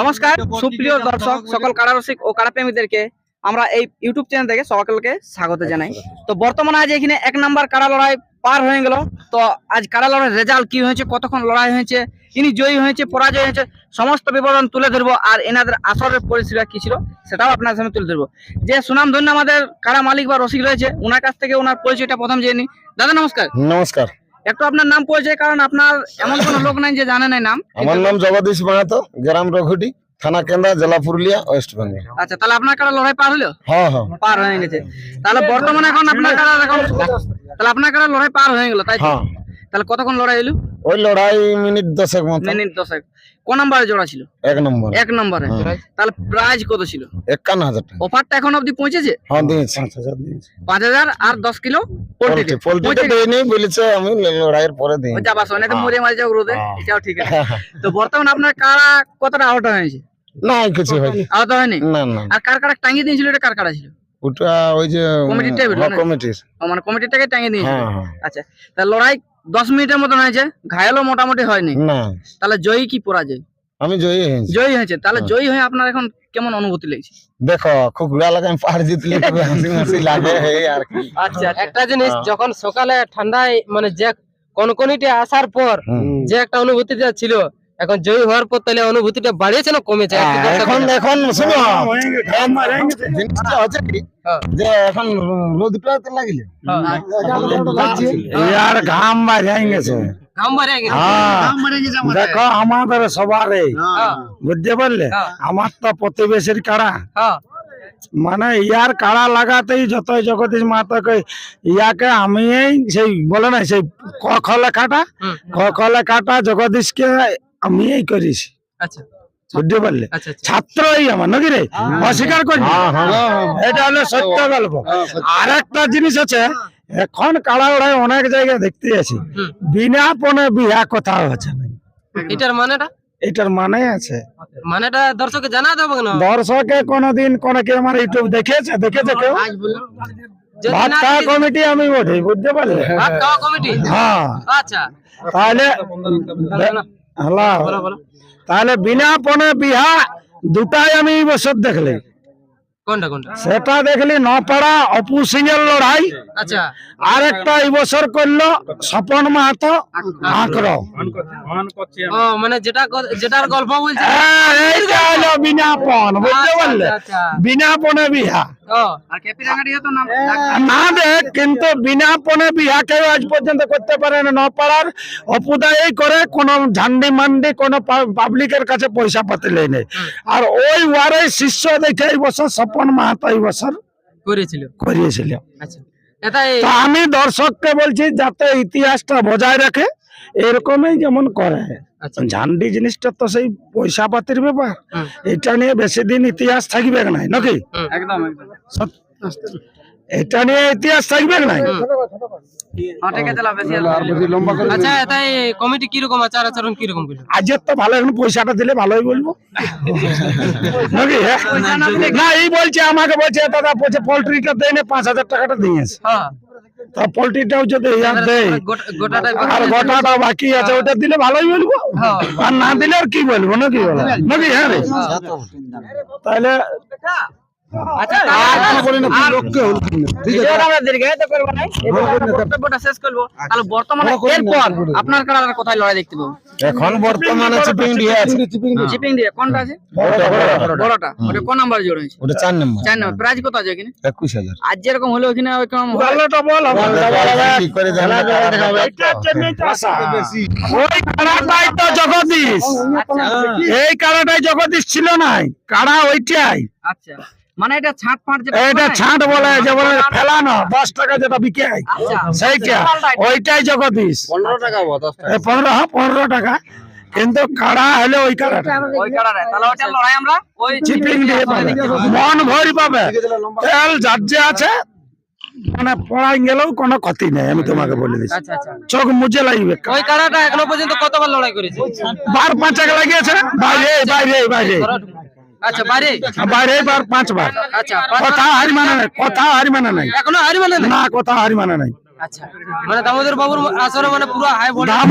নমস্কার, সুপ্রিয় দর্শক, সকল কারারসিক ও কারাপ্রেমীদেরকে আমরা এই ইউটিউব চ্যানেল থেকে সকলকে স্বাগত জানাই। তো বর্তমানে আজ এখানে এক নাম্বার কারা লড়াই পার হয়ে গেল। তো আজ কারা লড়াই রেজাল্ট কি হয়েছে, কতক্ষণ লড়াই হয়েছে ইনি জয়ী হয়েছে পরাজয় হয়েছে সমস্ত বিবরণ তুলে ধরবো আর এনাদের আসরের পরিস্থিতি কি ছিল সেটাও আপনার সামনে তুলে ধরবো। যে সুনাম ধন্য আমাদের কারা মালিক বা রসিক রয়েছে ওনার কাছ থেকে ওনার পরিচয়টা প্রথম জেনে নিই। দাদা নমস্কার। নমস্কার। একটু আপনার নাম পরিচয় কারণ আপনার এমন কোন লোক নাই যে জানে না নাম। আমার নাম জগদীশ মাহাতো গ্রাম রঘুটি থানা কেন্দ্রা জেলা পুরুলিয়া ওয়েস্ট বেঙ্গল। আচ্ছা তাহলে আপনার কারা লড়াই পার হলো? হ্যাঁ হ্যাঁ। পার হয়ে গেছে। তাহলে বর্তমানে এখন আপনার কারা এখন তাহলে আপনার কারা লড়াই পার হয়ে গেল তাই তো? হ্যাঁ। তাহলে কতক্ষণ লড়াই হলো ওই লড়াই মিনিট দশেক মতো। মিনিট দশেক। কোন নাম্বারে জোড়া ছিল? এক নম্বর। এক নম্বরে। হ্যাঁ। তাহলে প্রাইজ কত ছিল? একান্ন হাজার টাকা। অফারটা এখন অবধি পৌঁছেছে? হ্যাঁ দিয়েছি। পাঁচ হাজার আর দশ কিলো পোল্ট্রি পোল্ট্রি। দেয়নি বলেছে আমি লড়াইয়ের পরে দিই যাবার সময় না তো হ্যাঁ। মরে মারি যাও রোদে। হ্যাঁ। এটাও ঠিক আছে। তো বর্তমান আপনার কারা কতটা আহত হয়েছে? না কিছু হয়নি। আহত হয়নি? না না। আর কার কারা টাঙিয়ে দিয়েছিল এটা কার কারা ছিল? ওটা ওই যে কমিটির টেবিল, হ্যাঁ? কমিটির ও মানে কমিটিটাকে টাঙিয়ে দিয়েছিল? হ্যাঁ হ্যাঁ। আচ্ছা তা লড়াই দশ মিনিটের মতন হয়েছে ঘায়ালও মোটামুটি হয়নি। না। তাহলে জয়ী কি পরাজয়? আমি জয়ী হয়েছি। জয়ী হয়েছে তাহলে হ্যাঁ। জয়ী হয়ে আপনার এখন কেমন অনুভূতি লেগেছে? দেখো খুব ঘুরা লাগে আমি পাহাড় জিতলে তবে হাসি হাসি লাগে এই আর কি। আচ্ছা একটা জিনিস হ্যাঁ। যখন সকালে ঠান্ডায় মানে যে কনকনিতে আসার পর যে একটা অনুভূতিটা ছিল এখন জয়ী হওয়ার পর তাহলে অনুভূতিটা বাড়িয়েছে না কমেছে? হ্যাঁ, এখন এখন শুনো হ্যাঁ, হ্যাঁ। যে এখন রোদটা লাগিলে। আর ঘাম গেছে। দেখো আমাদের সবারে। বুঝতে পারলে? আমার তো প্রতিবেশীর কারা মানে ইয়ার কাড়া লাগাতেই যত জগদীশ মাতাকে ইয়াকে আমি সেই বলে না সেই ক খ লেখাটা। ক খ লেখাটা জগদীশকে আমি এই করিস আচ্ছা। বুঝতে পারলে? আচ্ছা আচ্ছা। ছাত্রই আমার নাকি রে? অস্বীকার করি এটা হলো সত্য গল্প। আর একটা জিনিস আছে এখন কাড়া ওড়াই অনেক জায়গায় দেখতে আছি বিনা পনে বিয়া কোথাও না। এটার মানেটা? এটার মানে আছে। মানেটা দর্শকে জানা দেবো না দর্শকে কোনদিন কোন কেউ আমার ইউটিউব দেখেছে? দেখেছে কেউ? ভাত খাওয়া কমিটি আমি বলি বুঝতে পারলে? ভাত খাওয়া কমিটি? হ্যাঁ। আচ্ছা। তাহলে হ্যালো। তাহলে বিনা পনে বিহা দুটাই আমি এই বছর দেখলে। কোনটা কোনটা? সেটা দেখলি নপাড়া অপু সিং এর লড়াই। আচ্ছা। আর একটা এই বছর করল স্বপন মাহাতো আঁকড়। ও মানে যেটা যেটার গল্প বলছে। হ্যাঁ, হলো বুঝতে পারলে? আচ্ছা, আচ্ছা। বিহা। দেখ কিন্তু বিনাপনে বিহা কেউ আজ পর্যন্ত করতে পারে না। নপাড়ার করে কোন ঝান্ডি মান্ডি কোন পাবলিকের কাছে পয়সা পাতি নেই। আর ওই ওয়ারে শিষ্য দেখে এই বছর স্বপন মাহাতো এই বছর করিয়েছিল। আচ্ছা। আমি দর্শককে বলছি যাতে ইতিহাসটা বজায় রাখে। এরকমই যেমন করে। আচ্ছা ঝান্ডি জিনিসটা তো সেই পয়সা পাতির ব্যাপার এটা নিয়ে বেশি দিন ইতিহাস থাকবে নাই নাকি? একদম একদম। এটা নিয়ে ইতিহাস থাকবে নাই? হ্যাঁ ঠিক আছে লাভ বেশি আর আচ্ছা এটাই কমিটি কীরকম আচার আচরণ কীরকম আজের তো ভালো এখন পয়সাটা দিলে ভালোই বলব। নাকি? হ্যাঁ? না এই বলছে আমাকে বলছে দাদা বলছে পোল্ট্রিটা দেয় না পাঁচ হাজার টাকাটা দিয়েছে। হ্যাঁ। তা পোল্ট্রিটাও যদি ইয়ার দেয় আর গোটাটা বাকি আছে ওটা দিলে ভালোই বলব। আর না দিলে আর কি বলব নাকি বলো? নাকি? হ্যাঁ রে। তাহলে আচ্ছা আমরা না। শেষ করব। তাহলে বর্তমানে এরপর আপনার কারা কোথায় লড়াই দেখতে পাবো? এখন বর্তমানে চিপিং দিয়ে আছে। জিপিং দিয়ে। কোনটা আছে? বড়টা, বড়টা। বড়টা। ওটা কোন নাম্বার জোড় হয়েছে? ওটা চার নম্বর চার নম্বর প্রাইজ কত আছে এখানে? একুশ হাজার। আজ যেরকম হলো ওইরকম ভালোটা বল। কি করে। ওই তো জগদীশ। এই কাড়াটাই জগদীশ ছিল নাই। কাড়া ওইটাই? আচ্ছা। মানে এটা ছাট ফাট যেটা এটা? ছাঁট বলে যে বলে ফেলানো দশ টাকা যেটা বিকে। আচ্ছা। সেইটা ওইটাই জগদীশ পনেরো টাকা বল, দশ টাকা। এই পনেরো হ্যাঁ পনেরো টাকা। কিন্তু কাড়া হলে ওই কাড়াটা। ওই কাড়াটা তাহলে ওইটা লড়াই আমরা? ওই চিপিং দিয়ে পাবে। মন ভরি পাবে। তেল যার যে আছে মানে পড়াই গেলেও কোনো ক্ষতি নেই আমি তোমাকে বলে দিচ্ছি। আচ্ছা আচ্ছা। চোখ মুজে লাগবে। ওই কারাটা এখনও পর্যন্ত কতবার লড়াই করেছে? বার পাঁচেক লাগিয়েছে। বাইরে বাইরে বাইরে। আচ্ছা বাইরে। বাইরে বার পাঁচবার। আচ্ছা কথা হারি মানা নাই কথা হারি মানা নাই। এখনও হারি মানা নাই? না কথা হারি মানা নাই। আচ্ছা মানে দামোদর বাবুর আসরে মানে পুরো হাই ভোল্টেজ